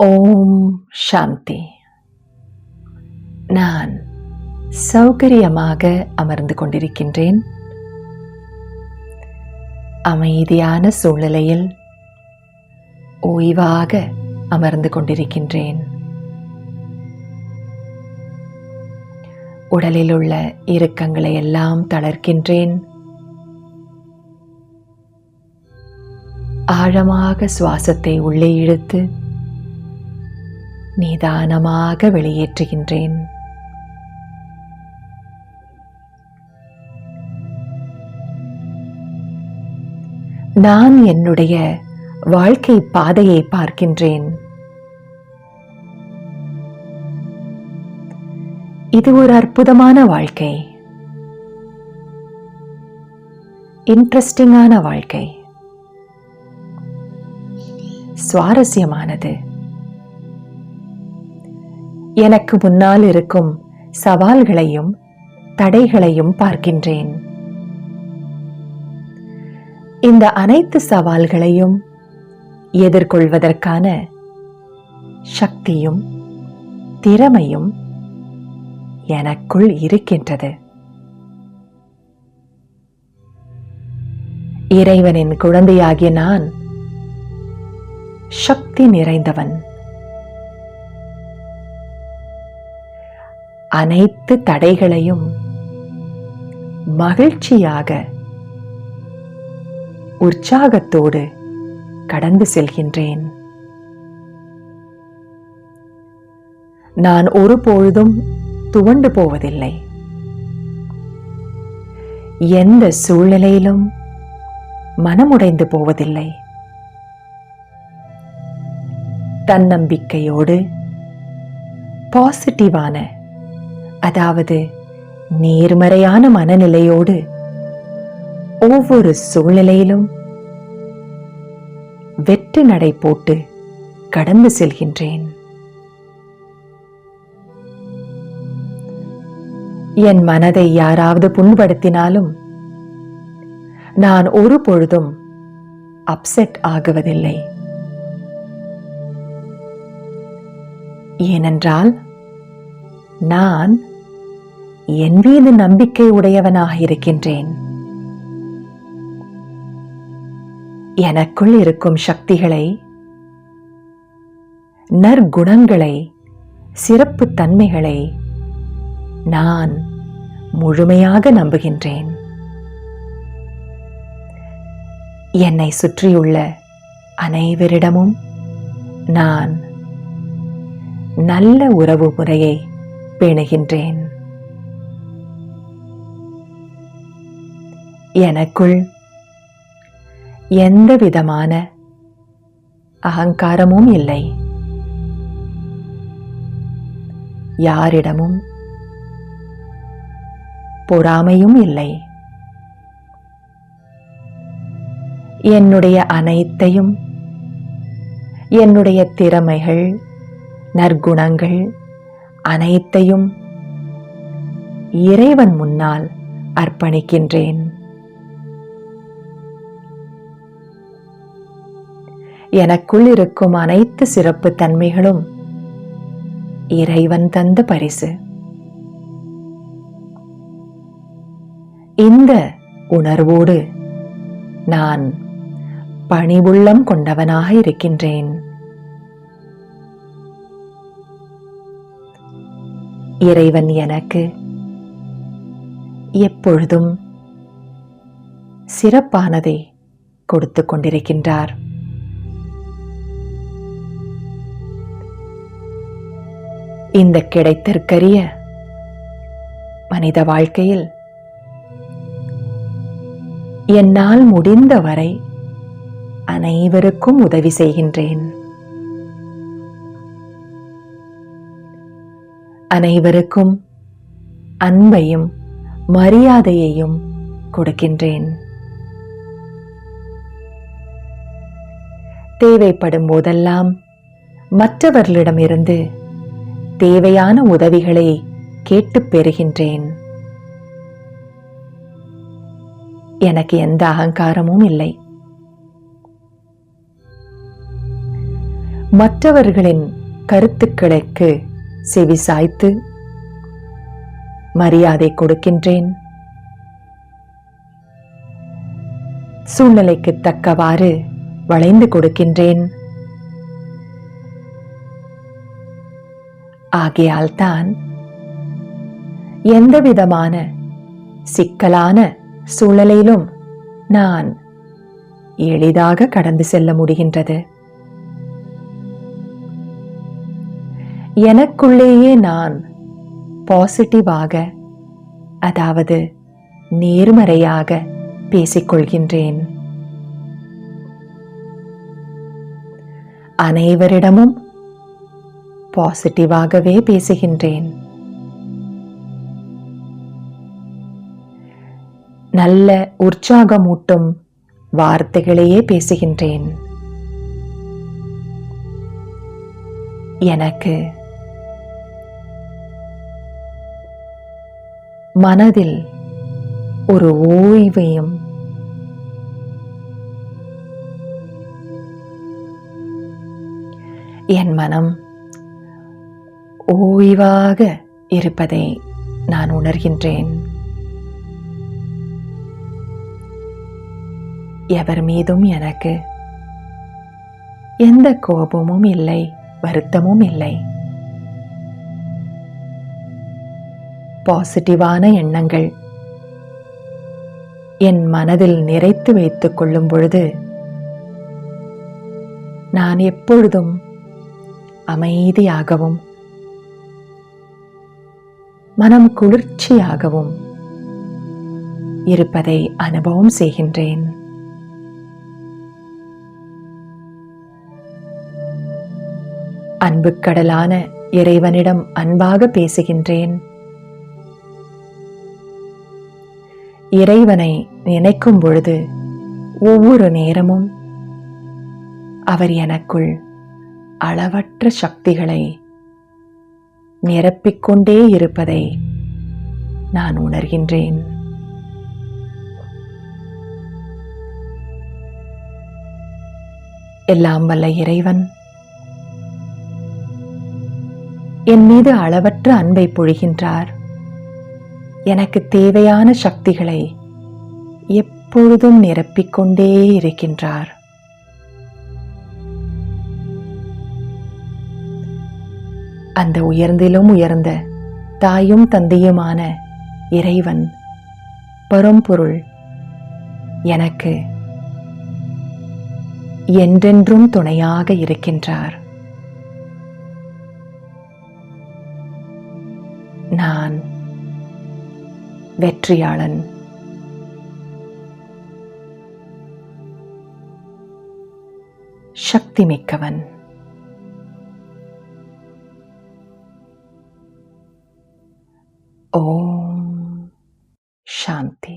ஓம் சாந்தி நான் சௌகரியமாக அமர்ந்து கொண்டிருக்கின்றேன் அமைதியான சூழ்நிலையில் ஓய்வாக அமர்ந்து கொண்டிருக்கின்றேன் உடலில் உள்ள இறுக்கங்களை எல்லாம் தளர்க்கின்றேன் ஆழமாக சுவாசத்தை உள்ளே இழுத்து நிதானமாக வெளியேற்றுகின்றேன். நான் என்னுடைய வாழ்க்கை பாதையை பார்க்கின்றேன். இது ஒரு அற்புதமான வாழ்க்கை. இன்ட்ரெஸ்டிங்கான வாழ்க்கை. சுவாரஸ்யமானது. எனக்கு முன்னால் இருக்கும் சவால்களையும் தடைகளையும் பார்க்கின்றேன். இந்த அனைத்து சவால்களையும் எதிர்கொள்வதற்கான சக்தியும் திறமையும் எனக்குள் இருக்கின்றது. இறைவனின் குழந்தையாகிய நான் சக்தி நிறைந்தவன். அனைத்து தடைகளையும் மகிழ்ச்சியாக உற்சாகத்தோடு கடந்து செல்கின்றேன். நான் ஒருபொழுதும் துவண்டு போவதில்லை. எந்த சூழ்நிலையிலும் மனமுடைந்து போவதில்லை. தன்னம்பிக்கையோடு பாசிட்டிவான அதாவது நேர்மறையான மனநிலையோடு ஒவ்வொரு சூழ்நிலையிலும் வெற்றி நடை போட்டு கடந்து செல்கின்றேன். என் மனதை யாராவது புண்படுத்தினாலும் நான் ஒரு பொழுதும் அப்செட் ஆகுவதில்லை. ஏனென்றால் நான் என் மீது நம்பிக்கை உடையவனாக இருக்கின்றேன். எனக்குள் இருக்கும் சக்திகளை நற்குணங்களை சிறப்பு தன்மைகளை நான் முழுமையாக நம்புகின்றேன். என்னை சுற்றியுள்ள அனைவரிடமும் நான் நல்ல உறவு முறையை பேணுகின்றேன். எனக்குள். எந்த விதமான அகங்காரமும் இல்லை. யாரிடமும் பொறாமையும் இல்லை. என்னுடைய அனைத்தையும் என்னுடைய திறமைகள் நற்குணங்கள் அனைத்தையும் இறைவன் முன்னால் அர்ப்பணிக்கின்றேன். எனக்குள் இருக்கும் அனைத்து சிறப்பு தன்மைகளும் இறைவன் தந்த பரிசு. இந்த உணர்வோடு நான் பணிவுள்ளம் கொண்டவனாக இருக்கின்றேன். இறைவன் எனக்கு எப்பொழுதும் சிறப்பானதை கொடுத்து கொண்டிருக்கின்றார். இந்த கிடைத்திருக்கரிய மனித வாழ்க்கையில் என்னால் முடிந்த வரை அனைவருக்கும் உதவி செய்கின்றேன். அனைவருக்கும் அன்பையும் மரியாதையையும் கொடுக்கின்றேன். தேவைப்படும் போதெல்லாம் மற்றவர்களிடமிருந்து தேவையான உதவிகளை கேட்டுப் பெறுகின்றேன். எனக்கு எந்த அகங்காரமும் இல்லை. மற்றவர்களின் கருத்துக்களுக்கு செவிசாய்த்து மரியாதை கொடுக்கின்றேன். சூழ்நிலைக்கு தக்கவாறு வளைந்து கொடுக்கின்றேன். ஆகையால்தான் எந்தவிதமான சிக்கலான சூழலிலும் நான் எளிதாக கடந்து செல்ல முடிகின்றது. எனக்குள்ளேயே நான் பாசிட்டிவாக அதாவது நேர்மறையாக பேசிக்கொள்கின்றேன். அனைவரிடமும் பாசிட்டிவாகவே பேசுகின்றேன். நல்ல உற்சாகமூட்டும் வார்த்தைகளையே பேசுகின்றேன். எனக்கு மனதில் ஒரு ஓய்வையும் என் மனம் ஓய்வாக இருப்பதை நான் உணர்கின்றேன். எவர் மீதும் எனக்கு எந்த கோபமும் இல்லை வருத்தமும் இல்லை. பாசிட்டிவான எண்ணங்கள் என் மனதில் நிறைத்து வைத்துக் கொள்ளும் பொழுது நான் எப்பொழுதும் அமைதியாகவும் மனம் குளிர்ச்சியாகவும் இருப்பதை அனுபவம் செய்கின்றேன். அன்புக்கடலான இறைவனிடம் அன்பாக பேசுகின்றேன். இறைவனை நினைக்கும் பொழுது ஒவ்வொரு நேரமும் அவர் எனக்குள் அளவற்ற சக்திகளை நிரப்பிக்கொண்டே இருப்பதை நான் உணர்கின்றேன். எல்லாம் வல்ல இறைவன் என் மீது அளவற்ற அன்பை பொழிகின்றார். எனக்கு தேவையான சக்திகளை எப்பொழுதும் நிரப்பிக்கொண்டே இருக்கின்றார். அந்த உயர்ந்திலும் உயர்ந்த தாயும் தந்தையுமான இறைவன். பரம்பொருள். எனக்கு என்றென்றும் துணையாக இருக்கின்றார். நான் வெற்றியாளன். சக்தி மிக்கவன் ஓம் சாந்தி